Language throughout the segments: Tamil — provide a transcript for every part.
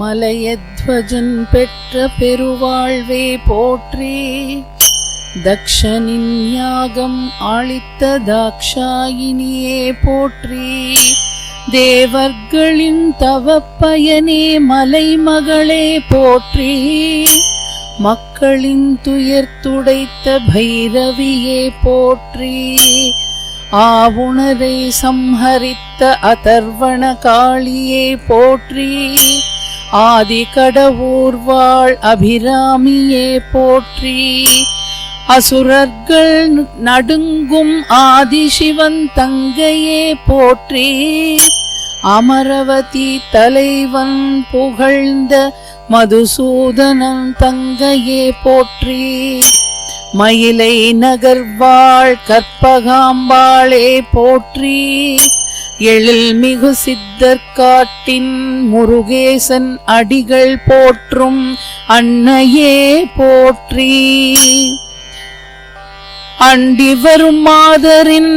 மலையத்வஜன் பெற்ற பெருவாழ்வே போற்றி தக்ஷனின் யாகம் அளித்த தாக்ஷாயினியே போற்றி. தேவர்களின் தவப்பயனே மலை மகளே போற்றி. மக்களின் துயர் துடைத்த பைரவியே போற்றி. ஆவுணரை சம்ஹரித்த அதர்வண காளியே போற்றி. ஆதி கடவுர்வாள் அபிராமியே போற்றி. அசுரர்கள் நடுங்கும் ஆதிசிவன் தங்கையே போற்றி. அமரவதி தலைவன் புகழ்ந்த மதுசூதனன் தங்கையே போற்றி. மயிலை நகர்வாள் கற்பகாம்பாளே போற்றி. எழில் மிகு சித்தர்காட்டின் முருகேசன் அடிகள் போற்றும் அன்னையே போற்றி. அண்டி வரும் மாதரின்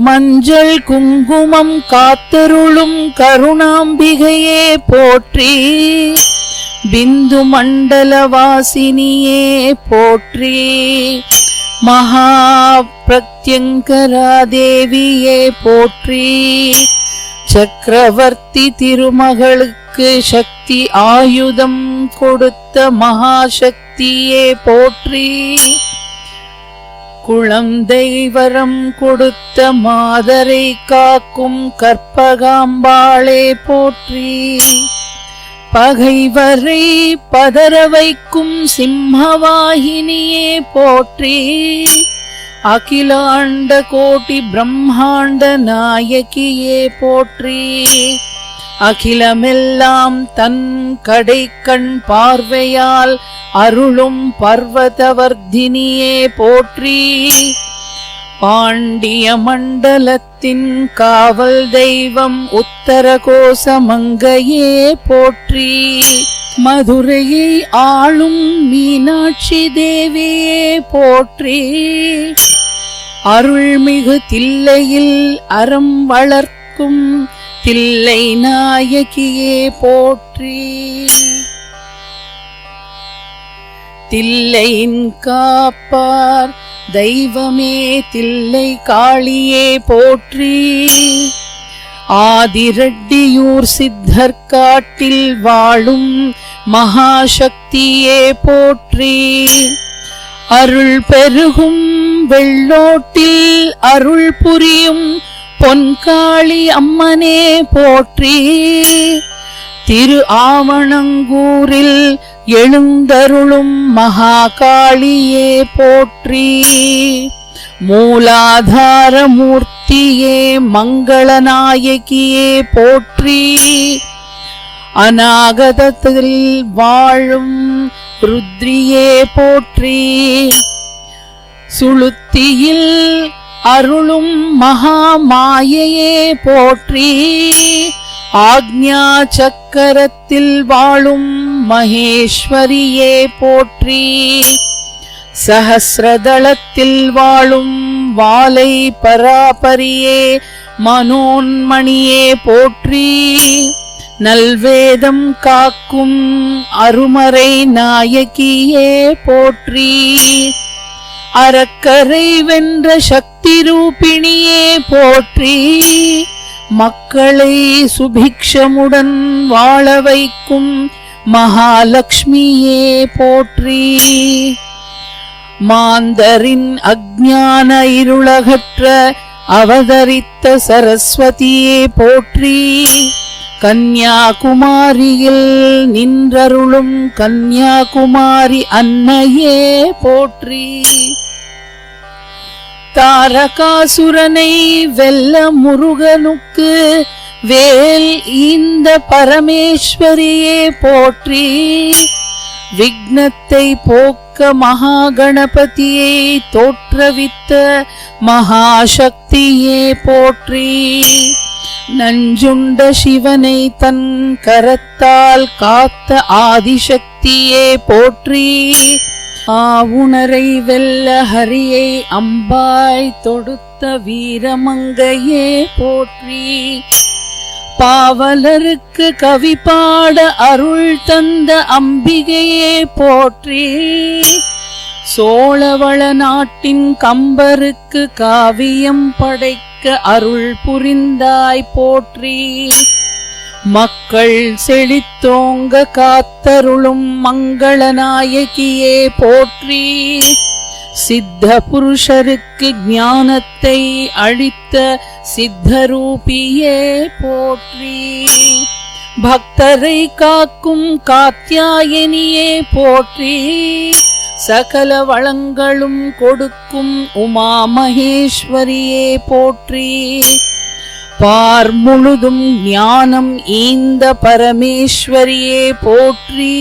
மஞ்சள் குங்குமம் காத்தருளும் கருணாம்பிகையே போற்றி. பிந்து மண்டல வாசினியே போற்றி. மகா பிரத்யங்கரா தேவியே போற்றி. சக்கரவர்த்தி திருமகளுக்கு சக்தி ஆயுதம் கொடுத்த மகாசக்தியே போற்றி. குழந்தை வரம் கொடுத்த மாதரை காக்கும் கற்பகாம்பாளே போற்றி. பகைவரை பதற வைக்கும் சிம்மவாகினியே போற்றி. அகிலாண்ட கோட்டி பிரம்மாண்ட நாயகியே போற்றி. அகிலமெல்லாம் தன் கடைக்கண் பார்வையால் அருளும் பர்வதவர்தினியே போற்றி. பாண்டிய மண்டலத்தின் காவல் தெய்வம் உத்தரகோசமங்கையே போற்றி. மதுரையை ஆளும் மீனாட்சி தேவியே போற்றி. அருள்மிகு தில்லையில் அறம் வளர்க்கும் தில்லை நாயகியே போற்றி. தில்லையின் காப்பார் தெய்வமே தில்லை காளியே போற்றி. ஆதிரட்டியூர் சித்தர் காட்டில் வாழும் மகாசக்தியே போற்றி. அருள் பெருகும் வெள்ளோட்டில் அருள் புரியும் பொன்காளி அம்மனே போற்றி. திரு ஆவணங்கூரில் எழுந்தருளும் மகாகாளியே போற்றி. மூலாதாரமூர்த்தியே மங்களநாயகியே போற்றி. அநாகதத்தில் வாழும் ருத்ரியே போற்றி. சுளுத்தியில் அருளும் மகாமாயையே போற்றி. ஆக்ஞா சக்கரத்தில் வாழும் மகேஸ்வரியே போற்றி. சஹசிரதளத்தில் வாழும் வாலை பராபரியே மனோன்மணியே போற்றி. நல்வேதம் காக்கும் அருமறை நாயகியே போற்றி. அறக்கரை வென்ற சக்தி ரூபிணியே போற்றி. மக்களை சுபிக்ஷமுடன் வாழ வைக்கும் மகாலட்சுமியே போற்றி. மாந்தரின் அஜான இருளகற்ற அவதரித்த சரஸ்வதியே போற்றி. கன்யாகுமாரியில் நின்றருளும் கன்யாகுமாரி அன்னையே போற்றி. தாரகாசுரனை வெல்ல முருகனுக்கு வேல் இந்த பரமேஸ்வரியே போற்றி விக்னத்தை போக்க மகாகணபதியை தோற்றவித்த மகாசக்தியே போற்றி. நஞ்சுண்ட சிவனை தன் கரத்தால் காத்த ஆதிசக்தியே போற்றி. ஆவுணரை வெல்ல ஹரியை அம்பாய் தொடுத்த வீரமங்கையே போற்றி. பாவலருக்கு கவி பாட அருள் தந்த அம்பிகையே போற்றி. சோழவள நாட்டின் கம்பருக்கு காவியம் படைக்க அருள் புரிந்தாய் போற்றி. மக்கள் செழித்தோங்க காத்தருளும் மங்கள நாயகியே போற்றி. சித்த புருஷருக்கு ஞானத்தை அழித்த சித்தரூபியே போற்றி. பக்தரை காக்கும் காத்தியாயனியே போற்றி. சகல வளங்களும் கொடுக்கும் உமா மகேஸ்வரியே போற்றி. பார் முழுதும் ஞானம் ஈந்த பரமேஸ்வரியே போற்றி.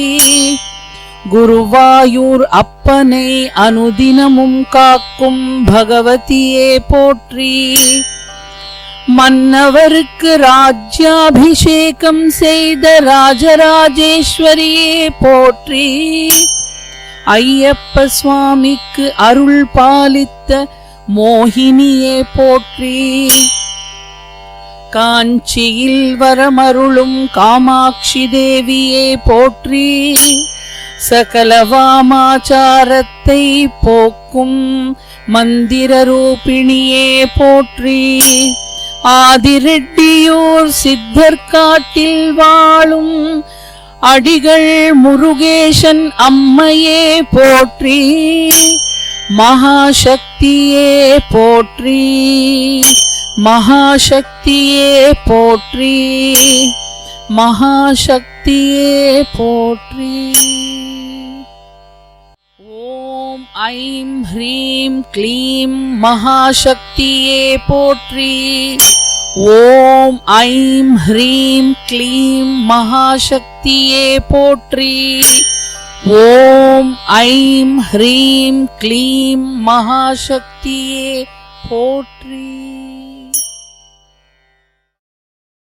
குருவாயூர் அப்பனை அனுதினமும் காக்கும் பகவதியே போற்றி. மன்னவருக்கு ராஜ்யாபிஷேகம் செய்த ராஜராஜேஸ்வரியே போற்றி. ஐயப்ப சுவாமிக்கு அருள் பாலித்த மோகினியே போற்றி. காஞ்சியில் வரமருளும் காமாட்சி தேவியே போற்றி. சகலவாமாச்சாரத்தை போக்கும் மந்திர ரூபிணியே போற்றி. ஆதிரெட்டியூர் சித்தர் காட்டில் வாழும் அடிகள் முருகேசன் அம்மையே போற்றி. மகாசக்தியே போற்றி. மகாசக்தியே போற்றி. மகாசக்தியே போற்றி. ஐம் ஹ்ரீம் க்ளீம் மகாசக்தியே போற்றி. ஓம் ஐம் ஹ்ரீம் க்ளீம் மகாசக்தியே போற்றி. ஓம் ஐம் ஹ்ரீம் க்ளீம் மகாசக்தியே போற்றி.